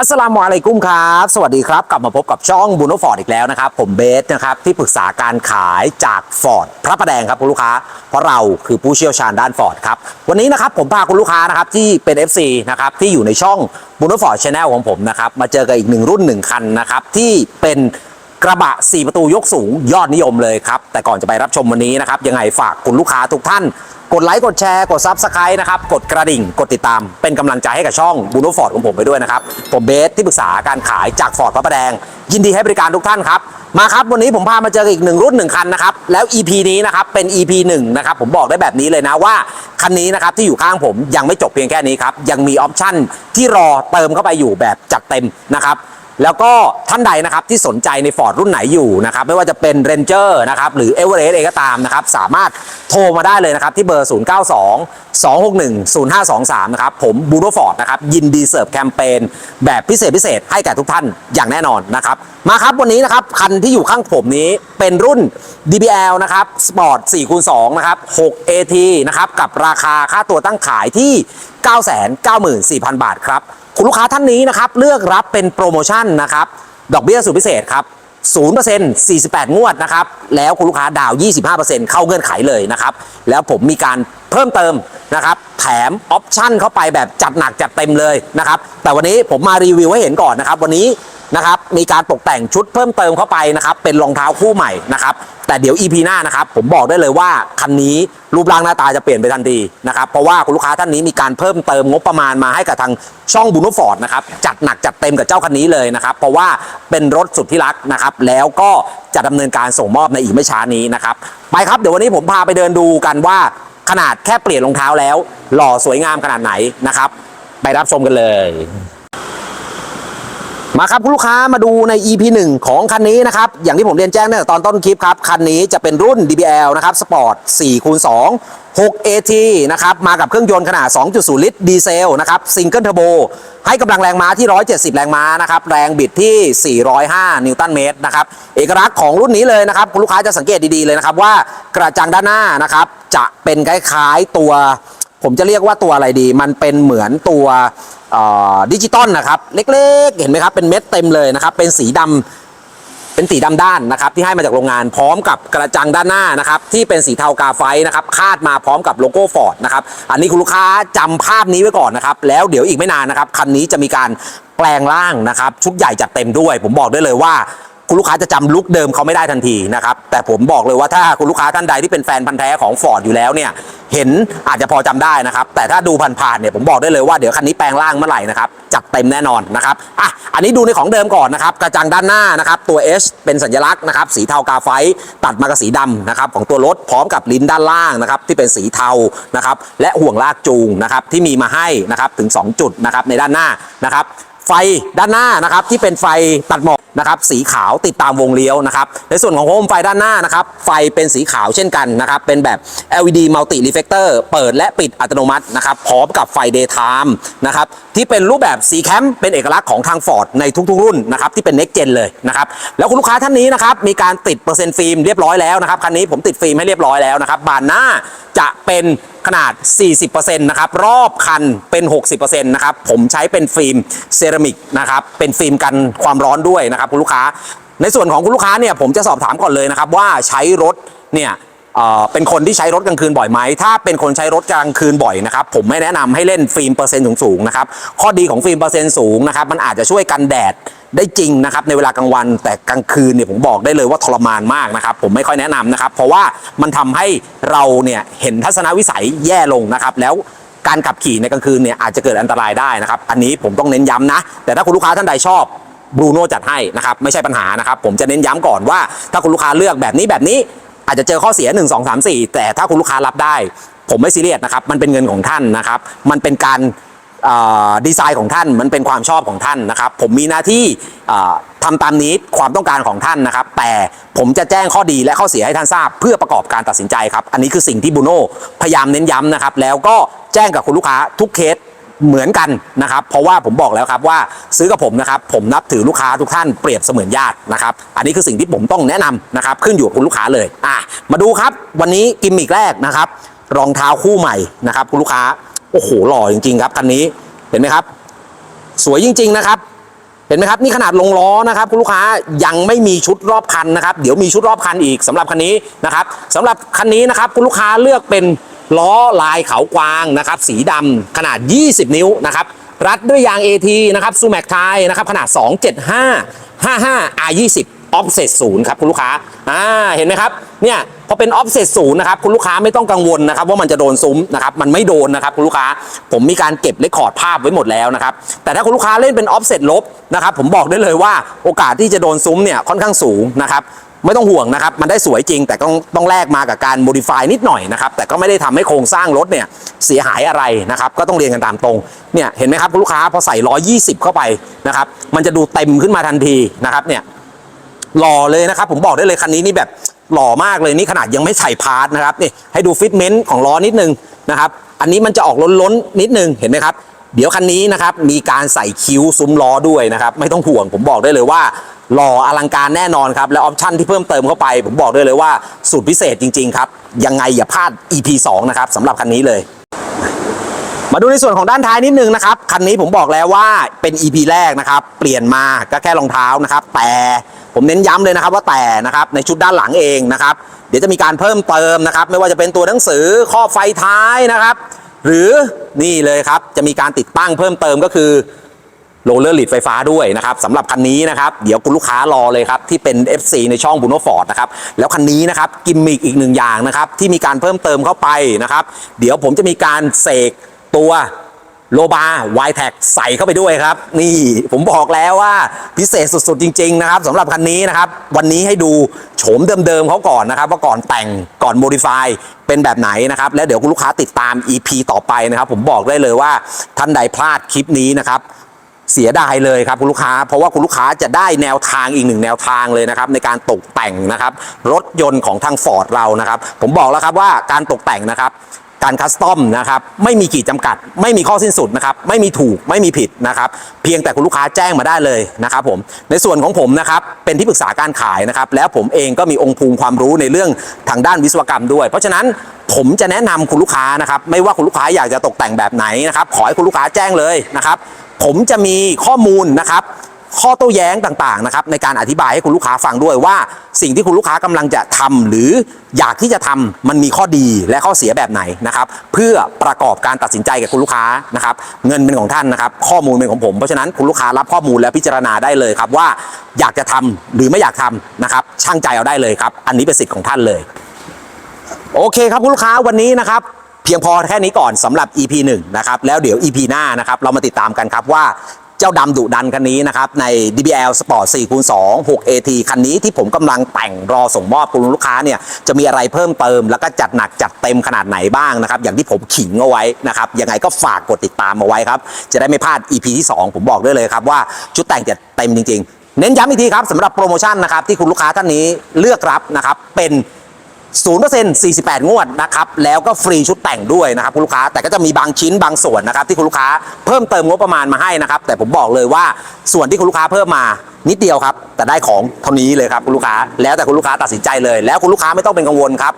อัสสลามุอะลัยกุมครับ สวัสดีครับ กลับมาพบกับช่องบูโนฟอร์ดอีกแล้วนะครับ ผมเบสนะครับ ที่ปรึกษาการขายจากฟอร์ดพระประแดงครับคุณลูกค้า เพราะเราคือผู้เชี่ยวชาญด้านฟอร์ดครับ วันนี้นะครับผมพาคุณลูกค้านะครับที่เป็น FC นะครับที่อยู่ในช่องบูโนฟอร์ดชาแนลของผมนะครับมาเจอกับอีกหนึ่งรุ่นหนึ่งคันนะครับที่เป็น กระบะ 4 ประตูยกสูงยอดนิยมเลยครับ แต่ก่อนจะไปรับชมวันนี้นะครับ ยังไงฝากคุณลูกค้าทุกท่าน กดไลค์ กดแชร์ กดซับสไครต์นะครับ กดกระดิ่ง กดติดตาม เป็นกำลังใจให้กับช่องบูโนฟอร์ดของผมไปด้วยนะครับ ผมเบสที่ปรึกษาการขายจากฟอร์ดพระประแดง ยินดีให้บริการทุกท่านครับ มาครับ วันนี้ผมพามาเจออีกหนึ่งรุ่นหนึ่งคันนะครับ แล้ว EP นี้นะครับ เป็น EP 1นะครับ ผมบอกได้แบบนี้เลยนะว่าคันนี้นะครับที่อยู่ข้างผมยังไม่จบเพียงแค่นี้ครับ ยังมีออปชั่นที่รอเติมเข้าไปอยู่แบบจัดเต็มนะครับ แล้วก็ท่านใดนะครับที่สนใจในฟอร์ดรุ่นไหนอยู่นะครับไม่ว่าจะเป็น Ranger นะครับหรือ e v e r e s t เองก็ตามนะครับสามารถโทรมาได้เลยนะครับที่เบอร์ 092 261 0523 นะครับผมบูโ o ฟอร์ดนะครับยินดีเสิร์ฟแคมเปญแบบพิเศษพิเศษให้แก่ทุกท่านอย่างแน่นอนนะครับมาครับวันนี้นะครับคันที่อยู่ข้างผมนี้เป็นรุ่น DBL นะครับ Sport 4คูณ2นะครับ 6 AT นะครับกับราคาค่าตัวตั้งขายที่ 994,000 บาทครับ คุณลูกค้าท่านนี้นะครับเลือกรับเป็นโปรโมชั่นนะครับดอกเบี้ยสุดพิเศษครับ0% 48 งวดนะครับ แล้วคุณลูกค้าดาว 25%เข้าเงื่อนไขเลยนะครับ แล้วผมมีการเพิ่มเติมนะครับ แถมออปชั่นเข้าไปแบบจัดหนักจัดเต็มเลยนะครับ แต่วันนี้ผมมารีวิวให้เห็นก่อนนะครับ วันนี้ นะครับมีการตกแต่งชุดเพิ่มเติมเข้าไปนะครับเป็นรองเท้าคู่ใหม่นะครับแต่เดี๋ยว EP หน้านะครับผมบอกได้เลยว่าคันนี้รูปร่างหน้าตาจะเปลี่ยนไปทันทีนะครับเพราะว่าคุณลูกค้าท่านนี้มีการเพิ่มเติมงบประมาณมาให้กับทางช่องบูโนฟอร์ดนะครับจัดหนักจัดเต็มกับเจ้าคันนี้เลยนะครับเพราะว่าเป็นรถสุดที่รักนะครับแล้วก็จะดำเนินการส่งมอบในอีกไม่ช้านี้นะครับไปครับเดี๋ยววันนี้ผมพาไปเดินดูกันว่าขนาดแค่เปลี่ยนรองเท้าแล้ว หล่อสวยงามขนาดไหนนะครับ ไปรับชมกันเลย มาครับคุณลูกค้ามาดูใน EP 1 ของคันนี้นะครับ อย่างที่ผมเรียนแจ้งตั้งแต่ตอนต้นคลิปครับ คันนี้จะเป็นรุ่น DBL นะครับ Sport 4คูณ2 6 AT นะครับ มากับเครื่องยนต์ขนาด 2.0 ลิตรดีเซลนะครับซิงเกิลเทอร์โบให้กำลังแรงม้าที่ 170 แรงม้านะครับ แรงบิดที่ 405 นิวตันเมตรนะครับ เอกลักษณ์ของรุ่นนี้เลยนะครับ คุณลูกค้าจะสังเกตดีๆเลยนะครับว่ากระจังด้านหน้านะครับ จะเป็นคล้ายๆตัว ผมจะเรียกว่าตัวอะไรดี มันเป็นเหมือนตัวดิจิตอลนะครับ เล็กๆ เห็นไหมครับ เป็นเม็ดเต็มเลยนะครับ เป็นสีดำเป็นสีดำด้านนะครับ ที่ให้มาจากโรงงานพร้อมกับกระจังด้านหน้านะครับ ที่เป็นสีเทากาไฟนะครับ คาดมาพร้อมกับโลโก้ฟอร์ดนะครับ อันนี้คุณลูกค้าจำภาพนี้ไว้ก่อนนะครับ แล้วเดี๋ยวอีกไม่นานนะครับคันนี้จะมีการแปลงร่างนะครับ ชุดใหญ่จัดเต็มด้วย ผมบอกได้เลยว่า คุณลูกค้าจะจำลุคเดิมเขาไม่ได้ทันทีนะครับแต่ผมบอกเลยว่าถ้าคุณลูกค้าท่านใดที่เป็นแฟนพันธ์แท้ของ Ford อยู่แล้วเนี่ยเห็นอาจจะพอจำได้นะครับ แต่ถ้าดูผ่านๆเนี่ยผมบอกได้เลยว่าเดี๋ยวคันนี้แปลงร่างเมื่อไหร่นะครับจัดเต็มแน่นอนนะครับอะอันนี้ดูในของเดิมก่อนนะครับกระจังด้านหน้านะครับตัว H เป็นสัญลักษณ์นะครับสีเทากาไฟตัดมากับสีดำนะครับของตัวรถพร้อมกับลิ้นด้านล่างนะครับที่เป็นสีเทานะครับและห่วงลากจูงนะครับที่มีมาให้นะครับถึง 2 จุดนะครับในด้านหน้านะครับ ไฟด้านหน้านะครับที่เป็นไฟตัดหมอกนะครับสีขาวติดตามวงเลี้ยวนะครับในส่วนของโคมไฟด้านหน้านะครับไฟเป็นสีขาวเช่นกันนะครับเป็นแบบ LED Multi Reflector เปิดและปิดอัตโนมัตินะครับพร้อมกับไฟ Daytime นะครับที่เป็นรูปแบบสีแคมป์เป็นเอกลักษณ์ของทาง Ford ในทุกๆรุ่นนะครับที่เป็น Next Gen เลยนะครับแล้วคุณลูกค้าท่านนี้นะครับมีการติดเปอร์เซ็นต์ฟิล์มเรียบร้อยแล้วนะครับคันนี้ผมติดฟิล์มให้เรียบร้อยแล้วนะครับบานหน้า จะเป็นขนาด 40%นะครับรอบคันเป็น 60%นะครับผมใช้เป็นฟิล์มเซรามิกนะครับเป็นฟิล์มกันความร้อนด้วยนะครับคุณลูกค้า ในส่วนของคุณลูกค้าเนี่ยผมจะสอบถามก่อนเลยนะครับว่าใช้รถเนี่ยเป็นคนที่ใช้รถกลางคืนบ่อยไหม ถ้าเป็นคนใช้รถกลางคืนบ่อยนะครับ ผมไม่แนะนำให้เล่นฟิล์มเปอร์เซ็นต์สูงๆนะครับ ข้อดีของฟิล์มเปอร์เซ็นต์สูงนะครับ มันอาจจะช่วยกันแดด ได้จริงนะครับในเวลากลางวัน แต่กลางคืนเนี่ยผมบอกได้เลยว่าทรมานมากนะครับ ผมไม่ค่อยแนะนำนะครับ เพราะว่ามันทำให้เราเนี่ยเห็นทัศนวิสัยแย่ลงนะครับ แล้วการขับขี่ในกลางคืนเนี่ยอาจจะเกิดอันตรายได้นะครับ อันนี้ผมต้องเน้นย้ำนะ แต่ถ้าคุณลูกค้าท่านใดชอบบรูโน่จัดให้นะครับไม่ใช่ปัญหานะครับ ผมจะเน้นย้ำก่อนว่า ถ้าคุณลูกค้าเลือกแบบนี้แบบนี้อาจจะเจอข้อเสีย 1 2 3 4 แต่ถ้าคุณลูกค้ารับได้ ผมไม่ซีเรียสนะครับ มันเป็นเงินของท่านนะครับ มันเป็นการ ดีไซน์ของท่านมันเป็นความชอบของท่านนะครับ ผมมีหน้าที่อ่าทำตามนี้ความต้องการของท่านนะครับ แต่ผมจะแจ้งข้อดีและข้อเสียให้ท่านทราบ เพื่อประกอบการตัดสินใจครับ อันนี้คือสิ่งที่บูโน่พยายามเน้นย้ำนะครับ แล้วก็แจ้งกับคุณลูกค้าทุกเคสเหมือนกันนะครับ เพราะว่าผมบอกแล้วครับว่าซื้อกับผมนะครับ ผมนับถือลูกค้าทุกท่านเปรียบเสมือนญาตินะครับ อันนี้คือสิ่งที่ผมต้องแนะนำนะครับ ขึ้นอยู่กับคุณลูกค้าเลยอะมาดูครับ วันนี้กิมมิกแรกนะครับ รองเท้าคู่ใหม่นะครับ คุณลูกค้า โอ้โหหล่อจริงๆครับคันนี้เห็นไหมครับ สวยจริง ๆนะครับ เห็นไหมครับนี่ขนาดลงล้อนะครับคุณลูกค้ายังไม่มีชุดรอบคันนะครับ เดี๋ยวมีชุดรอบคันอีกสำหรับคันนี้นะครับสำหรับคันนี้นะครับคุณลูกค้าเลือกเป็นล้อลายเขากวางนะครับ สีดำขนาด 20 นิ้วนะครับรัดด้วยยาง AT นะครับซูแม็กไทยนะครับขนาด 275 55 R20 offset 0ครับคุณลูกค้าอ่าเห็นไหมครับเนี่ยพอเป็น offset 0นย์นะครับคุณลูกค้าไม่ต้องกังวลนะครับว่ามันจะโดนซุ้มนะครับมันไม่โดนนะครับคุณลูกค้าผมมีการเก็บเรคคอร์ดภาพไว้หมดแล้วนะครับแต่ถ้าคุณลูกค้าเล่นเป็น offset ลบนะครับผมบอกได้เลยว่าโอกาสที่จะโดนซุ้มเนี่ยค่อนข้างสูงนะครับไม่ต้องห่วงนะครับ มันได้สวยจริง แต่ต้องต้องแลกมากับการ modify นิดหน่อยนะครับ แต่ก็ไม่ได้ทำให้โครงสร้างรถเนี่ยเสียหายอะไรนะครับ ก็ต้องเรียนกันตามตรง เนี่ยเห็นไหมครับคุณลูกค้าพอใส่ 120 เข้าไปนะครับ มันจะดูเต็มขึ้นมาทันทีนะครับเนี่ย หล่อเลยนะครับ ผมบอกได้เลยคันนี้นี่แบบหล่อมากเลยนี่ขนาดยังไม่ใส่พาร์ทนะครับนี่ให้ดูฟิตเมนต์ของล้อนิดนึงนะครับอันนี้มันจะออกล้นๆนิดนึงเห็นไหมครับ เดี๋ยวคันนี้นะครับมีการใส่คิ้วซุ้มล้อด้วยนะครับไม่ต้องห่วงผมบอกได้เลยว่าหล่ออลังการแน่นอนครับและออปชั่นที่เพิ่มเติมเข้าไป ผมบอกได้เลยว่าสูตรพิเศษจริง ๆ ครับยังไงอย่าพลาด EP 2 นะครับสำหรับคันนี้เลยมาดูในส่วนของด้านท้ายนิดนึงนะครับ คันนี้ผมบอกแล้วว่าเป็น EP แรกนะครับ เปลี่ยนมาก็แค่รองเท้านะครับ แต่ ผมเน้นย้ำเลยนะครับว่าแต่นะครับในชุดด้านหลังเองนะครับ เดี๋ยวจะมีการเพิ่มเติมนะครับ ไม่ว่าจะเป็นตัวหนังสือข้อไฟท้ายนะครับ หรือนี่เลยครับจะมีการติดตั้งเพิ่มเติมก็คือโรลเลอร์ลีดไฟฟ้าด้วยนะครับสำหรับคันนี้นะครับ เดี๋ยวคุณลูกค้ารอเลยครับ ที่เป็น FC ในช่องบุนโนฟอร์ดนะครับ แล้วคันนี้นะครับ กิมมิกอีกหนึ่งอย่างนะครับ ที่มีการเพิ่มเติมเข้าไปนะครับ เดี๋ยวผมจะมีการเสกตัว โลบาวายแท็กใส่เข้าไปด้วยครับ นี่ผมบอกแล้วว่าพิเศษสุดๆจริง ๆ นะครับสำหรับคันนี้นะครับ วันนี้ให้ดูโฉมเดิมๆเขาก่อนนะครับ ว่าก่อนแต่งก่อนโมดิฟายเป็นแบบไหนนะครับ แล้วเดี๋ยวคุณลูกค้าติดตาม EP ต่อไปนะครับ ผมบอกได้เลยว่าท่านใดพลาดคลิปนี้นะครับเสียดายเลยครับคุณลูกค้า เพราะว่าคุณลูกค้าจะได้แนวทางอีกหนึ่งแนวทางเลยนะครับ ในการตกแต่งนะครับ รถยนต์ของทางฟอร์ดเรานะครับ ผมบอกแล้วครับว่าการตกแต่งนะครับ การคัสตอมนะครับไม่มีขีดจำกัด ไม่มีข้อสิ้นสุดนะครับไม่มีถูกไม่มีผิดนะครับเพียงแต่คุณลูกค้าแจ้งมาได้เลยนะครับผมในส่วนของผมนะครับเป็นที่ปรึกษาการขายนะครับแล้วผมเองก็มีองค์ภูมิความรู้ในเรื่องทางด้านวิศวกรรมด้วย เพราะฉะนั้นผมจะแนะนำคุณลูกค้านะครับไม่ว่าคุณลูกค้าอยากจะตกแต่งแบบไหนนะครับขอให้คุณลูกค้าแจ้งเลยนะครับผมจะมีข้อมูลนะครับ ข้อโต้แย้งต่างๆนะครับในการอธิบายให้คุณลูกค้าฟังด้วยว่า สิ่งที่คุณลูกค้ากำลังจะทำหรืออยากที่จะทำมันมีข้อดีและข้อเสียแบบไหนนะครับเพื่อประกอบการตัดสินใจกับคุณลูกค้านะครับเงินเป็นของท่านนะครับข้อมูลเป็นของผม เพราะฉะนั้นคุณลูกค้ารับข้อมูลและพิจารณาได้เลยครับว่าอยากจะทำหรือไม่อยากทำนะครับช่างใจเอาได้เลยครับอันนี้เป็นสิทธิ์ของท่านเลย โอเคครับคุณลูกค้าวันนี้นะครับเพียงพอแค่นี้ก่อนสำหรับ EP 1นะครับแล้วเดี๋ยว EP หน้านะครับเรามาติดตามกันครับว่า เจ้าดำดุดันคันนี้นะครับใน DBL Sport 4 2 6 AT คันนี้ที่ผมกำลังแต่งรอส่งมอบคุณลูกค้าเนี่ยจะมีอะไรเพิ่มเติม แล้วก็จัดหนักจัดเต็มขนาดไหนบ้างนะครับอย่างที่ผมขิงเอาไว้นะครับยังไงก็ฝากกดติดตามเอาไว้ครับจะได้ไม่พลาด EP ที่ 2 ผมบอกได้เลยครับว่าชุดแต่งจะเต็มจริง ๆ เน้นย้ำอีกทีครับสำหรับโปรโมชั่นนะครับที่คุณลูกค้าท่านนี้เลือกรับนะครับเป็น 0% 48 งวดนะครับ แล้วก็ฟรีชุดแต่งด้วยนะครับคุณลูกค้า แต่ก็จะมีบางชิ้นบางส่วนนะครับที่คุณลูกค้าเพิ่มเติมงบประมาณมาให้นะครับ แต่ผมบอกเลยว่าส่วนที่คุณลูกค้าเพิ่มมา นิดเดียวครับ แต่ได้ของเท่านี้เลยครับคุณลูกค้าแล้วแต่คุณลูกค้าตัดสินใจเลย แล้วคุณลูกค้าไม่ต้องเป็นกังวลครับ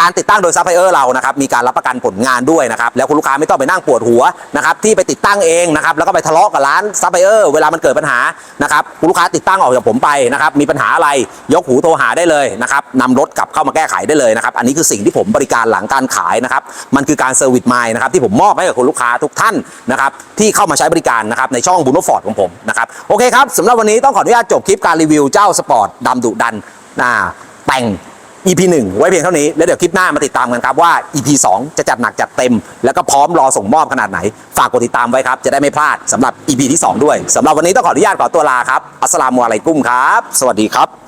การติดตั้งโดยซัพพลายเออร์เรานะครับมีการรับประกันผลงานด้วยนะครับแล้วคุณลูกค้าไม่ต้องไปนั่งปวดหัวนะครับที่ไปติดตั้งเองนะครับแล้วก็ไปทะเลาะกับร้านซัพพลายเออร์เวลามันเกิดปัญหานะครับคุณลูกค้าติดตั้งออกจากผมไปนะครับมีปัญหาอะไรยกหูโทรหาได้เลยนะครับนำรถกลับเข้ามาแก้ไขได้เลยนะครับอันนี้คือสิ่งที่ผมบริการหลังการขายนะครับมันคือการเซอร์วิสไมล์นะครับที่ผมมอบให้กับคุณลูกค้าทุกท่านนะครับที่เข้ามาใช้บริการนะครับในช่องบุนฟอร์ดของผมนะครับโอเคครับสำหรับวันนี้ต้องขออนุญาตจบคลิปการรีวิวเจ้าสปอร์ตดำดุดันอ่าแต่ง EP 1 ไว้เพียงเท่านี้ แล้วเดี๋ยวคลิปหน้ามาติดตามกันครับว่า EP 2 จะจัดหนักจัดเต็ม แล้วก็พร้อมรอส่งมอบขนาดไหน ฝากกดติดตามไว้ครับ จะได้ไม่พลาดสำหรับ EP ที่ 2 ด้วยสำหรับวันนี้ต้องขออนุญาตขอตัวลาครับอัสสลามุอะลัยกุ้มครับ สวัสดีครับ